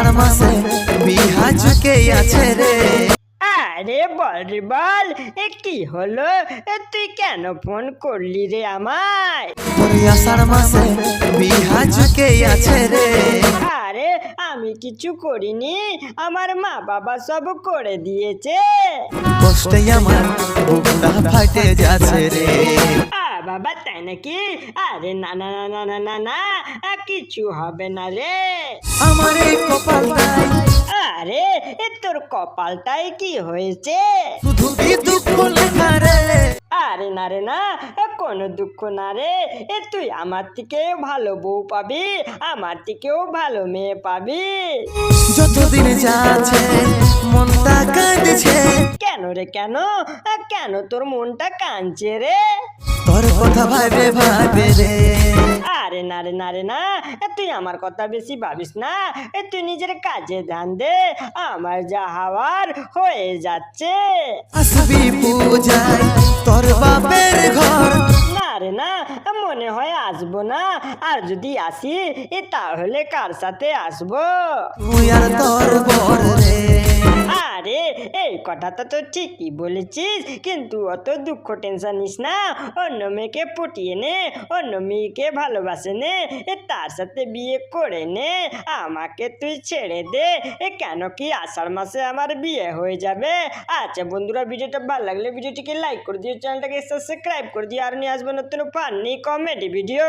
আষাঢ় মাসে বিহা ঝুঁকে আছে রে? আরে বল রে বল এ কি হলো? এ তুই কেন ফোন করলি রে আমায়? ওই আষাঢ় মাসে বিহা ঝুঁকে আছে রে? আরে আমি কিছু করিনি আমার মা বাবা সব করে দিয়েছে। কষ্টে আমার বুকটা ফাটে যাচ্ছে রে। বাবা তাই নাকি? আরে না না না না না না না কিছু হবে না রে। আমার এই কপালটাই। আরে এ তোর কপালটাই কি হয়েছে? শুধু দুঃখ লেখা রে? আরে না রে না কোনো দুঃখ না রে। এ তুই আমার থেকেও ভালো বউ পাবি আমার থেকেও ভালো মেয়ে পাবি। যতদিন যাচ্ছে মনটা কাঁদছে। কেন রে কেন? কেন তোর মনটা কাঁদছে রে? তোর কথা ভাবে ভাবে রে। আরে না রে না রে না। তুই আমার কথা বেশি ভাবিস না। তুই নিজের কাজে ধ্যান দে। আমার যা হওয়ার হয়ে যাচ্ছে। আসবি পূজায় তোর বাপের ঘর। না রে না। মনে হয় আসব না। আর যদি আসি তাহলে কার সাথে আসব? তুই আর তোর বর রে। এই কথাটা তো ঠিকই বলেছিস, কিন্তু অত দুঃখ টেনশন নিস না। অন্য মেয়েকে পটিয়ে নে, অন্য মেয়েকে ভালোবাসে নে তার সাথে বিয়ে করে নে, আমাকে তুই ছেড়ে দে। এ কেন কি আষাঢ় মাসে আমার বিয়ে হয়ে যাবে? আচ্ছা বন্ধুরা, ভিডিওটা ভালো লাগলে ভিডিওটিকে লাইক করে দিও, চ্যানেলটাকে সাবস্ক্রাইব করে দিও, আর নিয়ে আসব নতুন ফানি কমেডি ভিডিও